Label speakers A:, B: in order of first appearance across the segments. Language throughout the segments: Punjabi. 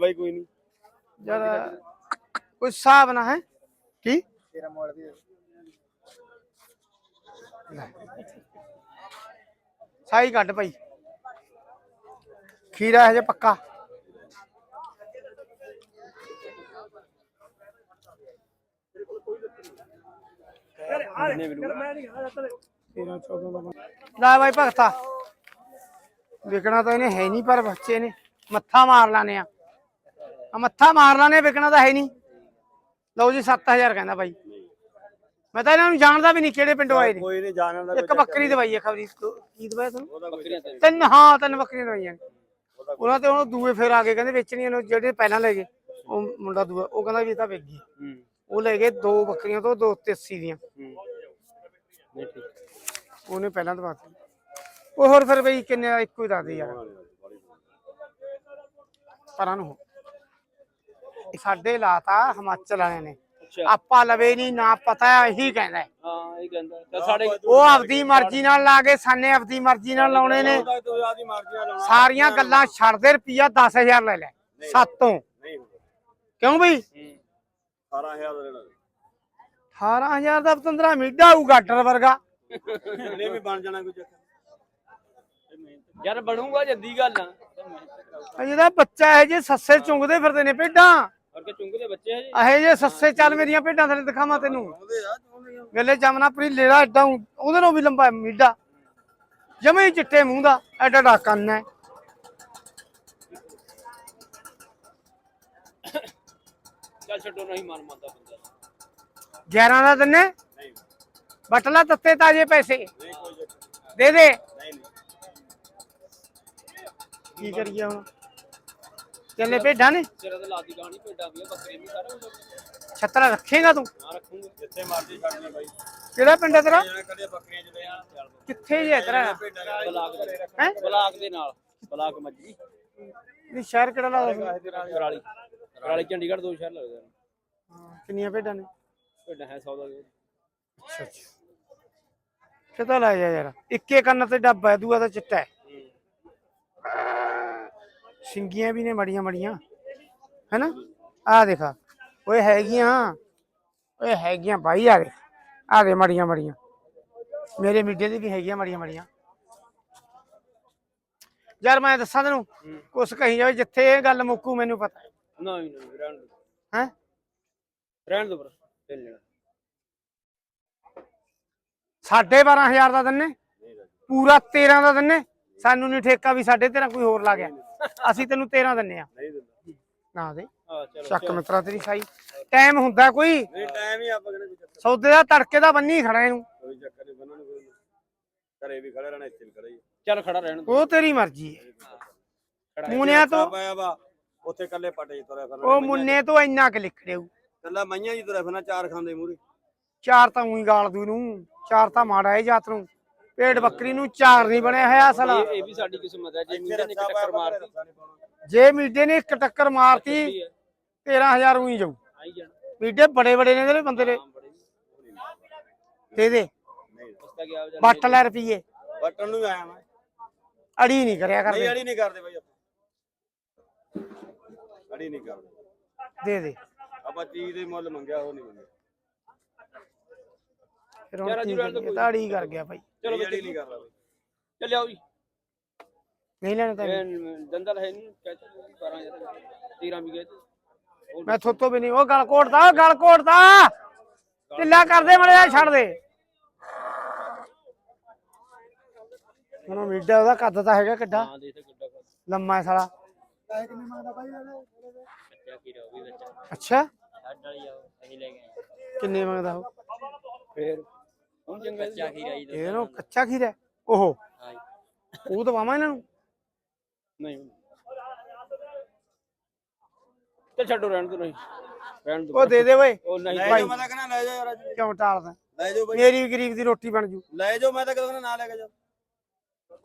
A: ਬਾਈ ਕੋਈ ਨਹੀਂ
B: ਜਦ ਕੋਈ ਹਿਸਾਬ ਨਾ ਹੈ। ਕੀ?
A: ਤੇਰਾ ਮੋੜ ਦੀ
B: ਸਾਈ ਕੱਢ ਭਾਈ। ਖੀਰਾ ਹੈ ਜੇ ਪੱਕਾ। ਲੈ ਭਾਈ ਭਗਤਾ। ਵਿਕਣਾ ਤਾਂ ਇਹਨੇ ਹੈ ਨਹੀਂ ਪਰ ਬੱਚੇ ਨੇ। ਮੱਥਾ ਮਾਰ ਲਾਨੇ ਆ। ਆ ਮੱਥਾ ਮਾਰ ਲਾਨੇ ਵਿਕਣਾ ਤਾਂ ਹੈ ਨਹੀਂ। ਲਓ ਜੀ 7000 ਕਹਿੰਦਾ ਭਾਈ ਮੈਂ ਤਾਂ ਇਹਨਾਂ ਨੂੰ ਜਾਣਦਾ ਵੀ ਨਹੀਂ ਕਿਹੜੇ ਪਿੰਡੋਂ ਆਏ ਨੇ।
A: ਕੋਈ ਨਹੀਂ ਜਾਣਨ ਦਾ
B: ਇੱਕ ਬੱਕਰੀ ਦਵਾਈ ਹੈ ਖਬਰੀ ਕੀ ਦਵਾਈ ਤੁਹਾਨੂੰ? ਤਿੰਨ ਹਾਂ ਤਿੰਨ ਬੱਕਰੀਆਂ ਦਵਾਈਆਂ ਨੇ। ਉਹਨਾਂ ਤੇ ਹੁਣ ਦੂਏ ਫੇਰ ਆ ਕੇ ਕਹਿੰਦੇ ਵੇਚਣੀਆਂ ਨੇ ਜਿਹੜੇ ਪਹਿਲਾਂ ਲੈ ਗਏ ਉਹ ਮੁੰਡਾ ਦੂਆ ਉਹ ਕਹਿੰਦਾ ਵੀ ਇਹ ਤਾਂ ਵਿਕ ਗਈ। ਉਹ ਲੈ ਗਏ ਦੋ ਬੱਕਰੀਆਂ ਤੋਂ ਦੋ ਤੇ 80 ਦੀਆਂ।
A: ਹੂੰ। ਨਹੀਂ ਠੀਕ।
B: ਉਹਨੇ ਪਹਿਲਾਂ ਦਵਾਤੀ ਉਹ ਹੋਰ ਫਿਰ ਬਈ ਕਿੰਨੇ ਇੱਕੋ ਹੀ ਦੱਸ ਦੇ ਯਾਰ ਪਰਾਂ ਨੂੰ ਸਾਡੇ ਲਾਤਾ ਹਿਮਾਚਲ ਵਾਲਿਆਂ ਨੇ।
A: ਅੱਛਾ।
B: ਆਪਾਂ ਲਵੇ ਨਹੀਂ ਨਾ ਪਤਾ ਇਹੀ ਕਹਿੰਦਾ। ਹੈ।
A: ਹਾਂ ਇਹ ਕਹਿੰਦਾ। ਤਾਂ ਸਾਡੇ
B: ਉਹ ਆਪਦੀ ਮਰਜ਼ੀ ਨਾਲ ਲਾ ਕੇ ਸਾਨੇ ਆਪਦੀ ਮਰਜ਼ੀ ਨਾਲ ਲਾਉਣੇ ਨੇ।
A: ਤੂੰ ਆਦੀ ਮਰਜ਼ੀ ਨਾਲ ਲਾਉਣਾ।
B: ਸਾਰੀਆਂ ਗੱਲਾਂ ਛੱਡ ਦੇ ਰੁਪਿਆ 10000 ਲੈ ਲੈ ਸਾਤੋਂ।
A: ਨਹੀਂ
B: ਕਿਉਂ ਬਈ?
A: 18000 ਦਾ ਲੈਣਾ।
B: 18000 ਦਾ ਪਤੰਦਰਾ ਮੀਡਾ ਆਊ ਗਾਟਰ ਵਰਗਾ।
A: ਇਹਨੇ ਵੀ ਬਣ ਜਾਣਾ ਕੋਈ ਚੱਕਰ ਯਾਰ ਬਣੂਗਾ ਜੱਦੀ ਗੱਲ। ਆ
B: ਇਹ ਜਿਹਦਾ ਬੱਚਾ ਇਹ ਜੇ ਸੱਸੇ ਚੁੰਗਦੇ ਫਿਰਦੇ ਨੇ ਭੇਡਾਂ।
A: ਚੁੰਗ ਦੇ ਬੱਚੇ ਆ ਜੀ?
B: ਇਹ ਜੇ ਸੱਸੇ ਚੱਲ ਮੇਰੀਆਂ ਭੇਡਾਂ ਥਲੇ ਦਿਖਾਵਾਂ ਤੈਨੂੰ। ਗੱਲੇ ਜਮਨਾਪੁਰੀ ਲੇੜਾ ਐਡਾ ਉਹਦੇ ਨਾਲੋਂ ਵੀ ਲੰਬਾ ਹੈ ਮੀਡਾ। ਜਮੇ ਹੀ ਚਿੱਟੇ ਮੂੰਹ ਦਾ ਐਡਾ ਡਾ ਕੰਨ ਹੈ
A: ਚੱਲ ਛੱਡੋ ਨਹੀਂ ਮਨ ਮੰਨਦਾ ਬੰਦਾ।
B: 11 ਦਾ ਦਿਨੇ?
A: ਨਹੀਂ।
B: ਬਟਲਾ ਤੱਤੇ ਤਾਜੇ ਪੈਸੇ।
A: ਨਹੀਂ ਕੋਈ ਚੱਕਰ
B: ਦੇ ਦੇ।
A: ਨਹੀਂ ਨਹੀਂ।
B: ਕੀ ਕਰੀਏ ਹੁਣ? ਚੱਲੇ ਭੇਡਾਂ ਨੇ?
A: ਤੇਰਾ ਤਾਂ ਲਾਦੀ ਕਹਾਣੀ ਭੇਡਾਂ ਵੀ ਆ, ਬੱਕਰੀ ਵੀ ਸਾਰਾ ਕੁਝ
B: ਛੱਤਰਾ ਰੱਖੇਗਾ ਤੂੰ?
A: ਹਾਂ ਰੱਖੂਗਾ। ਜਿੱਥੇ ਮਰਜ਼ੀ ਛੱਡ ਲਈ ਬਾਈ।
B: ਕਿਹੜਾ ਪਿੰਡ ਹੈ ਤੇਰਾ?
A: ਕਦੇ ਬੱਕਰੀਆਂ ਚ ਲੈ ਆ
B: ਕਿੱਥੇ ਜੇ ਤੇਰਾ? ਹੈਂ?
A: ਬਲਾਕ ਦੇ ਨਾਲ ਬਲਾਕ ਮੱਜੀ
B: ਨਹੀਂ ਸ਼ਹਿਰ ਕਿਹੜਾ ਲੱਗਦਾ ਸੀ?
A: ਕਰਾਲੀ ਕਰਾਲੀ ਚੰਡੀਗੜ੍ਹ ਦੋ ਸ਼ਹਿਰ ਲੱਗਦੇ ਨੇ
B: ਹਾਂ, ਕਿੰਨੀਆਂ ਭੇਡਾਂ ਨੇ?
A: ਭੇਡਾਂ ਹੈ 100 ਦਾ
B: ਅੱਛਾ ਅੱਛਾ। ਕਿਤਾ ਲੈ ਜਾ ਯਾਰ? ਇੱਕੇ ਕੰਨ ਤੇ ਡੱਬਾ ਦੂਆ ਤਾਂ ਚਿੱਟਾ ਹੈ। ਸਿੰਗੀਆਂ ਵੀ ਨੇ ਮੜੀਆਂ ਮੜੀਆਂ। ਹੈਨਾ? ਆ ਦੇਖਾ ਓਏ ਹੈਗੀਆਂ। ਓਏ ਹੈਗੀਆਂ ਭਾਈ ਆ ਦੇ ਆ ਦੇ ਮੜੀਆਂ ਮੜੀਆਂ। ਮੇਰੇ ਮਿੱਡੇ ਦੀ ਵੀ ਹੈਗੀਆਂ ਮੜੀਆਂ ਮੜੀਆਂ। ਯਾਰ ਮੈਂ ਦੱਸਾਂ ਤੈਨੂੰ ਕੁਛ ਕਹੀ ਜਾਵੇ ਜਿੱਥੇ ਇਹ ਗੱਲ ਮੁੱਕੂ ਮੈਨੂੰ ਪਤਾ। ਹੈ
A: ਨਹੀਂ ਨਹੀਂ ਰਹਿਣ ਦੋ।
B: ਹੈਂ?
A: ਰਹਿਣ ਦੋ ਪਰ ਲੈ ਲੈਣਾ
B: ਸਾਢੇ 12000 ਦਾ ਦਿੰਨੇ ਪੂਰਾ 13 ਦਾ ਦਿੰਨੇ। ਸਾਨੂੰ ਨਹੀਂ ਠੇਕਾ ਵੀ ਸਾਡੇ ਤੇਰਾ ਕੋਈ ਹੋਰ ਲਾ ਗਿਆ। ਅਸੀਂ ਤੈਨੂੰ 13 ਦਿੰਨੇ ਆ।
A: ਨਹੀਂ ਦਿੰਦਾ।
B: ਨਾ ਦੇ।
A: ਹਾਂ ਚਲੋ
B: ਚੱਕ ਮਿੱਤਰਾ ਤੇਰੀ ਸਾਈ। ਟਾਈਮ ਹੁੰਦਾ ਕੋਈ?
A: ਨਹੀਂ ਟਾਈਮ ਹੀ ਆਪਾਂ ਚੱਕਰ
B: ਸੌਦੇ ਦਾ ਤੜਕੇ ਦਾ ਬੰਨੀ ਖੜਾ ਇਹਨੂੰ।
A: ਕੋਈ ਚੱਕਰ ਨਹੀਂ ਬੰਨਣ ਨੂੰ ਕੋਈ। ਘਰੇ ਵੀ ਖੜੇ ਰਹਿਣਾ ਇੱਥੇ ਵੀ ਖੜੇ ਹੀ ਚੱਲ ਖੜਾ ਰਹਿਣ
B: ਉਹ ਤੇਰੀ ਮਰਜ਼ੀ ਹੈ। ਮੁੰਨਿਆਂ ਤੋਂ
A: ਉੱਥੇ ਕੱਲੇ ਪਟੇ ਹੀ ਤੁਰਿਆ ਫਿਰਨਾ
B: ਉਹ ਮੁੰਨੇ ਤੋਂ ਇੰਨਾ ਕਿ ਲਿਖੜੇਊ
A: ਕੱਲਾ ਮਈਆਂ ਜੀ ਤੁਰਿਆ ਫਿਰਨਾ ਚਾਰ ਖਾਂਦੇ ਮੂਰੇ
B: ਚਾਰ ਤਾਂ ਉਹੀ ਗਾਲ ਦੂ ਨੂੰ ਚਾਰ ਤਾਂ ਮਾੜਾ ਹੈ ਜਾਤ ਨੂੰ। ਪੇੜ ਬੱਕਰੀ ਨੂੰ ਚਾਰ ਨਹੀਂ ਬਣਿਆ ਹੋਇਆ ਅਸਲ।
A: ਇਹ ਇਹ ਵੀ ਸਾਡੀ ਕਿਸਮਤ ਹੈ। ਜੇ ਮੀਡੀਆ ਨੇ ਇੱਕ ਟੱਕਰ ਮਾਰਤੀ।
B: ਜੇ ਮੀਡੇ ਨੇ ਇੱਕ ਟੱਕਰ ਮਾਰਤੀ 13000 ਉਹੀ ਜਾਊ।
A: ਆਈ ਜਾਣਾ।
B: ਮੀਡੇ ਬੜੇ ਬੜੇ ਨੇ ਇਹਦੇ ਬੰਦੇ ਦੇ। ਦੇ ਦੇ।
A: ਨਹੀਂ। ਰਸਤਾ ਗਿਆ ਜਾਂ
B: ਬੱਟ ਲੈ ਰੁਪਈਏ।
A: ਬਟਨ ਨੂੰ ਆਇਆ ਮੈਂ।
B: ਅੜੀ ਨਹੀਂ ਕਰਿਆ
A: ਨਹੀਂ
B: ਕਰਦੇ
A: ਅੜੀ ਨਹੀਂ ਕਰਦੇ ਬਾਈ ਆਪਾਂ। ਅੜੀ ਨਹੀਂ ਕਰਦੇ।
B: ਦੇ ਦੇ।
A: ਆਪਾਂ ਚੀਜ਼ ਦੇ ਮੁੱਲ ਮੰਗਿਆ ਉਹ ਨਹੀਂ ਮੰਗਿਆ।
B: ਫਿਰ ਹੁਣ ਕੀ ਕਰੀਏ ਕਰ ਗਿਆ ਭਾਈ
A: ਚਲੋ ਬਈ ਨਹੀਂ ਕਰਦਾ ਬਾਈ। ਚੱਲ ਆਓ ਜੀ।
B: ਨਹੀਂ ਲੈਣਾ ਤਾਂ
A: ਇਹ ਦੰਦਲ ਹੈ ਨਹੀਂ ਕਹਿੰਦੇ 12000 13 ਵੀ ਗਏ ਤੇ
B: ਮੈਂ ਥੋਤੋ ਵੀ ਨਹੀਂ ਉਹ ਗਲ ਕੋਟਦਾ ਉਹ ਗਲ ਕੋਟਦਾ ਢਿੱਲਾ ਕਰਦੇ ਮੜਿਆ ਛੱਡ ਦੇ। ਹੁਣ ਉਹ ਮੀਡਾ ਉਹਦਾ ਕੱਦ ਤਾਂ ਹੈਗਾ ਕਿੱਡਾ।
A: ਹਾਂ ਦੇ ਤੇ ਕਿੱਡਾ ਕਰ
B: ਲੰਮਾ ਹੈ ਸਾਲਾ।
A: ਬੱਚਾ ਕੀ ਰਹੋ ਵੀ ਬੱਚਾ
B: ਅੱਛਾ।
A: ਛੱਡ ਵਾਲੀ ਆਓ ਅਸੀਂ ਲੈ ਗਏ
B: ਕਿੰਨੇ ਮੰਗਦਾ ਉਹ?
A: ਫੇਰ ਹੁਣ
B: ਇਹ ਨੂੰ ਕੱਚਾ ਖੀਰਾ ਹੈ। ਓਹੋ।
A: ਹਾਂ
B: ਉਹ ਦਵਾਵਾਂ ਇਹਨਾਂ ਨੂੰ?
A: ਨਹੀਂ। ਚੱਲ ਛੱਡੋ ਰਹਿਣ ਦੋ ਨਹੀਂ। ਰਹਿਣ ਦੋ
B: ਉਹ ਦੇ ਦੇ ਓਏ।
A: ਉਹ ਨਹੀਂ
B: ਭਾਈ।
A: ਮੈਂ ਤਾਂ ਕਹਿੰਦਾ ਲੈ ਜਾਓ ਯਾਰ ਅੱਜ।
B: ਕਿਉਂ ਟਾਲਦਾ?
A: ਲੈ ਜਾਓ ਬਾਈ
B: ਮੇਰੀ ਵੀ ਗਰੀਬ ਦੀ ਰੋਟੀ ਬਣ ਜੂ।
A: ਲੈ ਜਾਓ ਮੈਂ ਤਾਂ ਕਹਿੰਦਾ ਨਾ ਲੈ ਕੇ ਜਾਓ।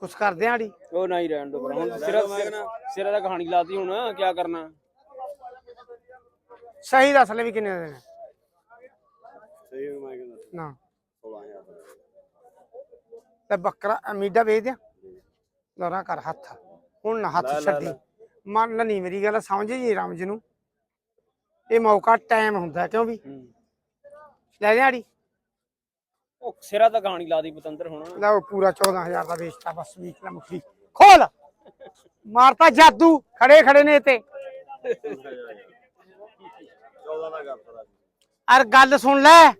B: ਕੁਛ ਕਰਦੇ ਆੜੀ
A: ਉਹ ਨਹੀਂ ਰਹਿਣ ਦੋ ਹੁਣ ਸਿਰਾ ਸਿਰਾ ਦਾ ਕਹਾਣੀ ਲਾਤੀ ਹੁਣ। ਕੀ ਕਰਨਾ?
B: ਸਹੀ ਦੱਸ ਲੈ ਵੀ ਕਿੰਨੇ ਦੇ ਨੇ।
A: ਸਹੀ ਮੈਂ ਕਹਿੰਦਾ।
B: ਨਾ।
A: 16000
B: ਤੇ ਬੱਕਰਾ ਮੀਡਾ ਵੇਚ ਦਿਆਂ। ਲੋਰਾ ਕਰ ਹੱਥ। ਹੁਣ ਨਾ ਹੱਥ
A: ਲੈ, ਲੈ,
B: ਛੱਡੀ।
A: ਲੈ।
B: ਮੰਨ ਨਹੀਂ ਮੇਰੀ ਗੱਲ ਸਮਝ ਜੀ ਰਮਜ ਨੂੰ? ਇਹ ਮੌਕਾ ਟਾਈਮ ਹੁੰਦਾ ਕਿਉਂ ਵੀ? ਲੈ ਦਿਹਾੜੀ
A: ਉਹ ਸਿਰਾ ਤਾਂ ਗਾਣੀ ਲਾ ਦੀ ਪਤੰਦਰ ਹੁਣ।
B: ਲਓ ਪੂਰਾ 14000 ਦਾ ਵੇਚਤਾ ਬਸ ਵੀਕ ਲਾ ਮੁਖੀ ਖੋਲ। ਮਾਰਤਾ ਜਾਦੂ ਖੜੇ ਖੜੇ ਨੇ ਤੇ
C: 14 ਦਾ ਕਰਤਾ
B: ਅਰ ਗੱਲ ਸੁਣ ਲੈ।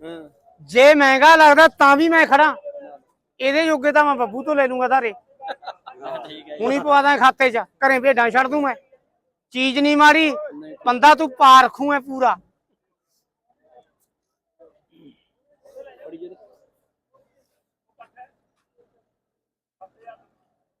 B: ਜੇ ਮਹਿੰਗਾ ਲੱਗਦਾ ਤਾਂ ਵੀ ਮੈਂ ਖੜਾ। ਇਹਦੇ ਜੋਗੇ ਤਾਂ ਮੈਂ ਬੱਬੂ ਤੋਂ ਲੈ ਲੂੰਗਾ ਧਾਰੇ। ਹੁਣੀ ਪਵਾ ਦਾਂ ਖਾਤੇ 'ਚ। ਘਰੇ ਭੇਡਾਂ ਛੱਡ ਦੂੰ ਮੈਂ। ਚੀਜ਼ ਨਹੀਂ ਮਾਰੀ। ਬੰਦਾ ਤੂੰ ਪਾ ਰੱਖੂ ਐ ਪੂਰਾ।